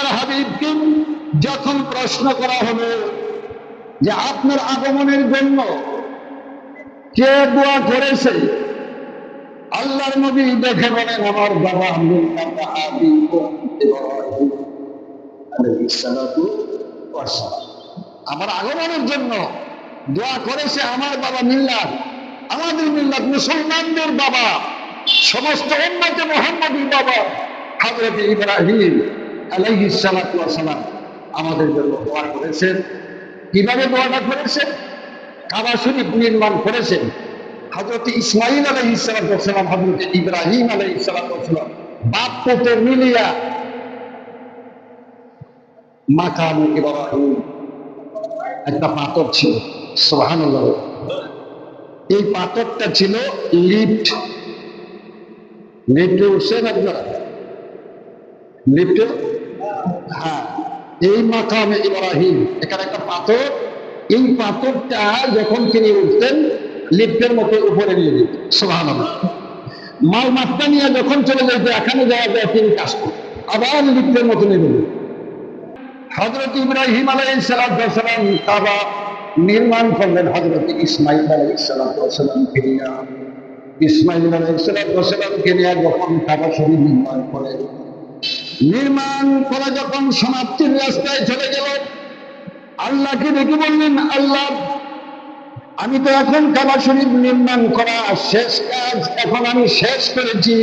আল্লাহর হাবিবকে যখন প্রশ্ন করা হলো যে আপনার আগমনের জন্য কে দোয়া করেছে, আল্লাহর নবী দেখে বলেন, আমার বাবা। আমার আগমনের জন্য দোয়া করেছে আমার বাবা মিল্লাত আমাদের মিল্লাত মুসলমানদের বাবা, সমস্ত উম্মতে মোহাম্মদী বাবা, হযরত ইব্রাহিম আলাইহিস সালাতু সালাম আমাদের জন্য দোয়া করেছেন। কীভাবে দোয়াটা করেছেন? কাবা শরীফ নির্মাণ করেছেন। হজরত ইসমাইল আলহ ইসালাম হজরত ইব্রাহিম আলহ ইসালাম বাপ পুত্র মিলিয়া মাকাম ইব্রাহিম। একটা পাথর ছিল সোহান এই পাথরটা ছিল লিফট। লিফটে উঠছেন আপনারা লিফটে হ্যাঁ এই মাকামে ইব্রাহিম, এখানে একটা পাথর, এই পাথরটা যখন তিনি উঠতেন, লিফটের মতো উপরে নিয়ে যেত সোহান মাল মাত্রা নিয়ে যখন চলে যেত, এখানে যাওয়া যায় তিনি কাজ করতেন, আবার লিফটের মতো নিয়ে যেত হজরত ইব্রাহিম আলাই সালাম কাবা নির্মাণ করলেন হজরত ইসমাইল আলাই সালাম কেনিয়া ইসমাইল আলাই সালাম কেনিয়া যখন কাবা শরীর নির্মাণ করেন নির্মাণ করা যখন সমাপ্তির রাস্তায় চলে গেল, আল্লাহকে দেখে বললেন, আল্লাহ, আমি তো এখন কাবা শরীফ নির্মাণ করা শেষ কাজ, এখন আমি শেষ করেছি।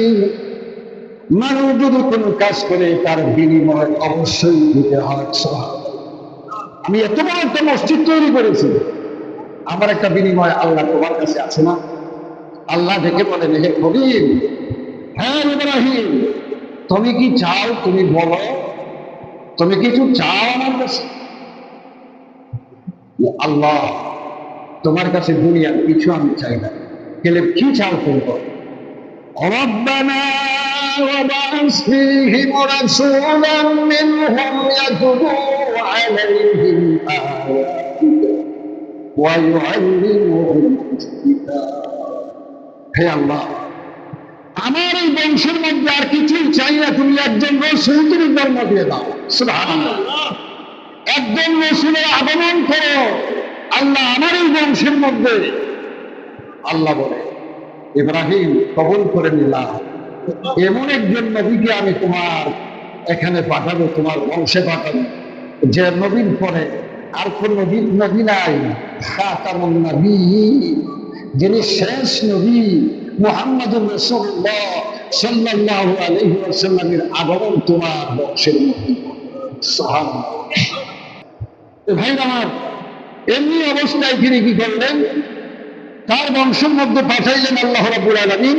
মানুষ যদি কোনো কাজ করে, তার বিনিময় অবশ্যই দিতে হয় আমি এত বড় একটা মসজিদ তৈরি করেছি, আমার একটা বিনিময় আল্লাহ তোমার কাছে আছে না? আল্লাহ দেখে বলেন হে কবির হ্যাঁ ইব্রাহিম তুমি কি চাও তুমি বলো তুমি কিছু চাও আমার কাছে আল্লাহ তোমার কাছে দুনিয়ার কিছু আমি চাই না গেলে কি চাও তুমি বলো ربنا وبعث فيهم رسولا منهم يتلو عليهم آياتك ويعلمهم الكتاب হে আল্লাহ আমার এই বংশের মধ্যে আর কিছুই চাই না, তুমি একজন রসুল তুমি জন্ম দিয়ে দাও। একজন রসুলের আগমন করো। আল্লাহ আমার এই বংশের মধ্যে। আল্লাহ বলে, ইব্রাহিম কবল করে নিলাম এমন একজন নবীকে আমি তোমার এখানে পাঠাবো, তোমার বংশে পাঠাবো। যে নবীর পরে আর কোন নবী নবী নাই। যিনি শেষ নবী মুহাম্মদুর রাসূলুল্লাহ সাল্লাল্লাহু আলাইহি ওয়াসাল্লামের আগমন তোমার বংশের মধ্যে ভাই এমনি অবস্থায় তিনি কি করলেন? তার বংশের মধ্যে পাঠাইলেন আল্লাহ রাব্বুল আলামিন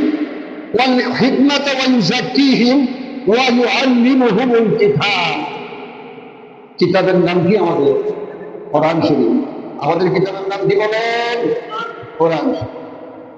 কিতাবের নাম কি আমাদের? কোরআন শরীফ। আমাদের কিতাবের নাম কি বলেন? কোরআন শরীফ।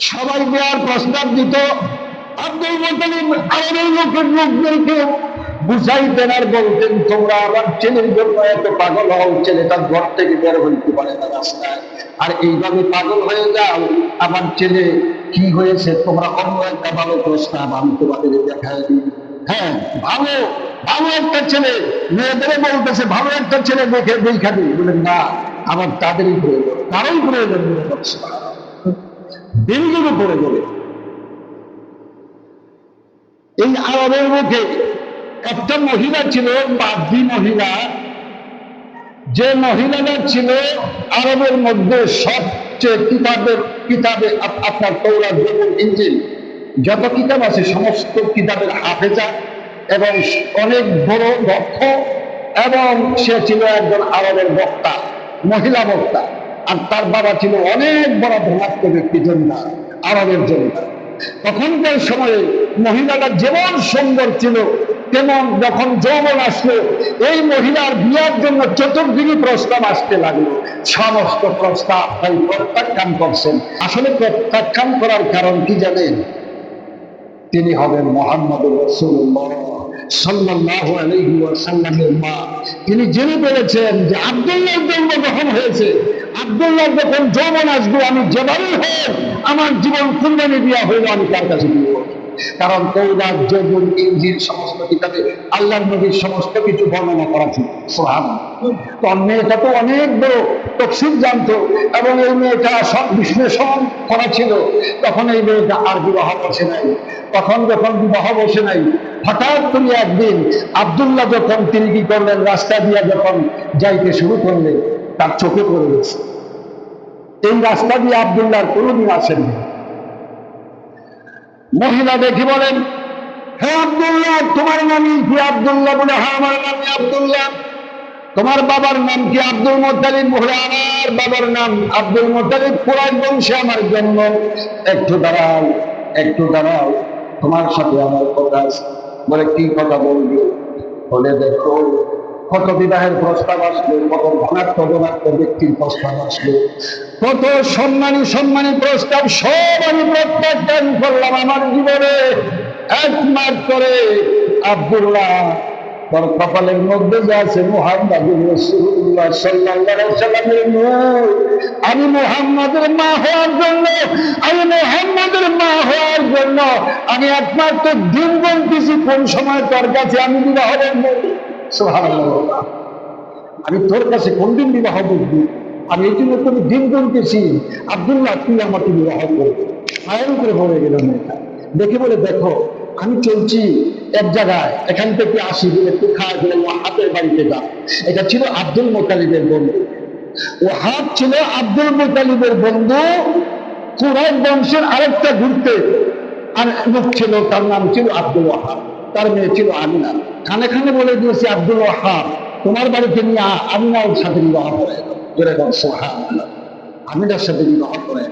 সবাই দেওয়ার প্রস্তাব দিত, আব্দুল মোতালিব আরবের লোকের লোকদেরকে বুঝাইতেন আর বলতেন, তোমরা আমার ছেলের জন্য এত পাগল হও, ছেলেটা ঘর থেকে বের হইতে পারে না রাস্তায়। আর এইভাবে পাগল হয়ে যাও, আমার ছেলে কি হয়েছে, তোমরা অন্য একটা ভালো প্রস্তাব আমি তোমাদের দেখাই দিই। হ্যাঁ ভালো ভালো একটা ছেলে মেয়েদের বলতেছে, ভালো একটা ছেলে দেখে, দেখা দিই। বলেন না, আমার তাদেরই প্রয়োজন তারাই প্রয়োজন মনে করছে দিনগুলো পড়ে গেলে। এই আরবের মুখে একটা মহিলা ছিল বাদ্যি মহিলা। যে মহিলাটা ছিল আরবের মধ্যে সবচেয়ে কিতাবের কিতাবে আপ- আপনার তৌরা জবুর ইঞ্জিল। যত কিতাব আছে, সমস্ত কিতাবের হাফেজা এবং অনেক বড় দক্ষ এবং সে ছিল একজন আরবের বক্তা, মহিলা বক্তা। আর তার বাবা ছিল অনেক বড় ধনাত্ম ব্যক্তি, জমিদার, আরবের জমিদার। তখনকার সময়ে মহিলাটা যেমন সুন্দর ছিল, তেমন যখন যৌবন আসলো, এই মহিলার বিয়ার জন্য চতুর্দিনই প্রস্তাব আসতে লাগল। সমস্ত প্রস্তাব তাই প্রত্যাখ্যান করছেন। আসলে প্রত্যাখ্যান করার কারণ কি জানেন? তিনি হবেন মোহাম্মদ রসুল্লাহ সাল্লাল্লাহু আলাইহি ওয়াসাল্লামের মা। তিনি জেনে পেরেছেন যে আব্দুল্লাহর জন্ম যখন হয়েছে? আব্দুল্লাহ যখন যৌবন আসবে, আমি যেভাবেই হোক আমার জীবন কুরবানি দেওয়া হইল আমি তার কাছে দিয়ে করব। কারণ তৌরাত জবুর ইঞ্জিল সমস্ত কিতাবে আল্লাহর নবীর সমস্ত কিছু বর্ণনা করা ছিল সুবহানাল্লাহ। তো মেয়েটা তো অনেক বড়, তফসিল জানতো এবং এই মেয়েটা সব বিশ্লেষণ করা ছিল তখন এই মেয়েটা আর বিবাহ বসে নাই তখন যখন বিবাহ বসে নাই, হঠাৎ করে একদিন আব্দুল্লাহ যখন তিনি কি করলেন, রাস্তা দিয়ে যখন যাইতে শুরু করলেন তার চোখে পড়ে গেছে। এই রাস্তা দিয়ে আব্দুল্লাহর কোনোদিন আসেননি মহিলা দেখি বলেন হ্যাঁ আব্দুল্লাহ, তোমার নাম কি আব্দুল্লাহ? বলে হ্যাঁ আমার নাম আব্দুল্লাহ? তোমার বাবার নাম কি আব্দুল মোতালিব বলে, আমার বাবার নাম আব্দুল মোতালিব কোরআন বংশে আমার জন্ম। একটু দাঁড়াও একটু দাঁড়াও, তোমার সাথে আমার কথা বলে, কি কথা বলবি? বলে, দেখো কত বিবাহের প্রস্তাব আসলো, কত ঘনাত্ম ঘনাত্ম ব্যক্তির প্রস্তাব আসলো, কত সম্মানী সম্মানী প্রস্তাব সব আমি প্রত্যাখ্যান করলাম আমার জীবনে একমাত্র আব্দুল্লাহ। তোর কপালের মধ্যে যে আছে, মুহাম্মাদুর আলাইহি সাল্লামের আমি মুহাম্মাদের মা হওয়ার জন্য, আমি মুহাম্মাদের মা হওয়ার জন্য আমি একমাত্র দিন গুনতেছি কোন সময় তার কাছে আমি বিবাহ সুবহানাল্লাহ আমি তোর কাছে কোন দিন বিবাহ বলবি আমি এই জন্য তোর দিন গুনতেছি। আব্দুল্লাহ, তুই আমাকে বিবাহ করবি? মায়ের উপরে পড়ে গেল মেয়েটা। দেখে বলে, দেখো, আমি চলছি এক জায়গায়। এখান থেকে আসি একটু খাওয়া গেলে হাতের বাড়িতে যা এটা ছিল আব্দুল মোতালিবের বন্ধু। ও হাত ছিল আব্দুল মোতালিবের বন্ধু। কুরাইশ বংশের আরেকটা ঘুরতে আর লোক ছিল, তার নাম ছিল আব্দুল ওয়াহাব। তার মেয়ে ছিল আমিনা। খানে খানে বলে দিয়েছে আব্দুল ওয়াহাব তোমার বাড়িতে নিয়ে আ, আমিনার সাথে বিবাহ করে জোরে সুবহানাল্লাহ। আমিনার সাথে বিবাহ করে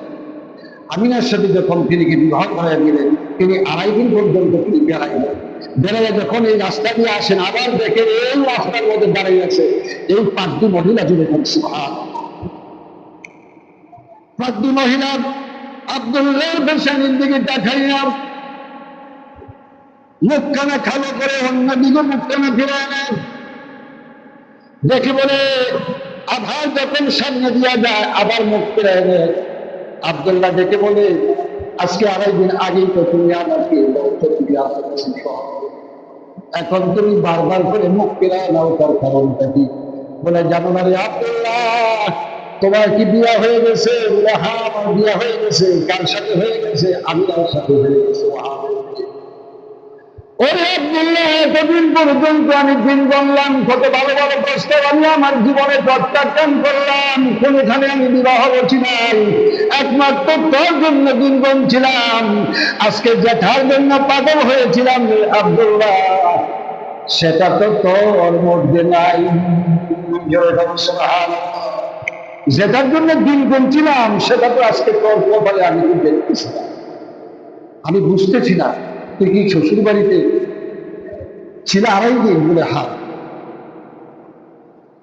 আমিনার সাথে যখন তিনি বিবাহ করাই দিলেন তিনি আড়াই দিন পর্যন্ত তিনি বেড়াইলেন। বেড়াইয়া যখন এই রাস্তা দিয়ে আসেন আবার দেখেন এই রাস্তার মধ্যে দাঁড়িয়ে আছে এই পাঁচটি মহিলা জুড়ে বলছি পাঁচটি মহিলা আব্দুল্লাহর পেশানির দিকে তাকাইয়া মুখখানা খালো করে অন্য দিকে মুখখানা ফিরায় না দেখে বলে আবার যখন সামনে দিয়া যায়, আবার মুখ ফিরায় নেয়। আবদুল্লাহ ডেকে বলে, আজকে আড়াই দিন আগেই তো তুমি আমাকে। এখন তুমি বারবার করে মুখ ফেরায় নাও, তার কারণটা কি? বলে, জানো না রে আব্দুল্লাহ, তোমার কি বিয়া হয়ে গেছে? বলে হ্যাঁ আমার বিয়া হয়ে গেছে, কার সাথে হয়ে গেছে? আমি তার সাথে হয়ে গেছে "হ্যাঁ, হয়ে গেছে।" ওরে আব্দুল্লাহ এতদিন পর্যন্ত আমি দিন গণলাম কত ভালো ভালো প্রস্তাব আমি আমার জীবনে প্রত্যাখ্যান করলাম, কোনখানে আমি বিবাহ নাই। একমাত্র তোর জন্য দিন গণছিলাম আজকে জেঠার জন্য পাগল হয়েছিলাম আব্দুল্লাহ। সেটা তো তোর মধ্যে নাই। যেটার জন্য দিন গুনছিলাম সেটা তো আজকে তোর কপালে আমি তো দেখতেছি না। আমি বুঝতেছি না তুই কি শ্বশুর বাড়িতে ছিল আড়াই দিন বলে হা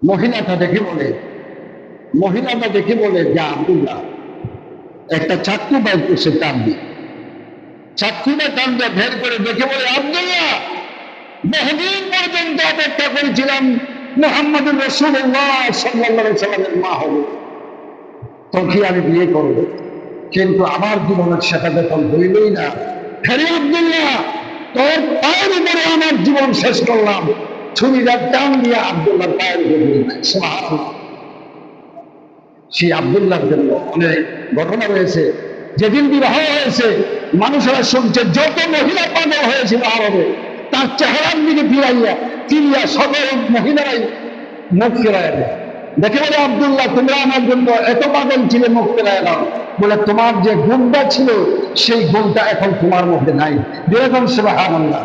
মহিলাটা দেখে বলে, মহিলাটা দেখে বলে, যে, আব্দুল্লাহ, একটা চাকরি বাইর করছে টান দিয়ে চাকরিটা টান দিয়ে বের করে দেখে বলে, আব্দুল্লাহ, বহুদিন পর্যন্ত অপেক্ষা করেছিলাম মোহাম্মদ রসুল্লাহ সাল্লাহ সাল্লামের মা হবে তোকে আমি বিয়ে করব? কিন্তু আমার জীবনের সেটা যখন হইলই না হ্যারে আব্দুল্লাহ, তোর পায়ের উপরে আমার জীবন শেষ করলাম। টান আব্দুল্লাহ পায়ের উপরে সেই জন্য অনেক ঘটনা রয়েছে। যেদিন বিবাহ হয়েছে, মানুষেরা শুনছে, যত মহিলা পাগল হয়েছিল আরবে, তার চেহারার দিকে ফিরাইয়া ফিরিয়া সকল মহিলারাই মুখ ফিরাইয়া দেখে বলে, আবদুল্লাহ, তোমরা আমার জন্য এত পাগল ছিলে ফিরাইয়া দাও। বলে, তোমার যে গুণটা ছিল, সেই গুণটা এখন তোমার মধ্যে নাই। যেরকম সেবা আল্লাহ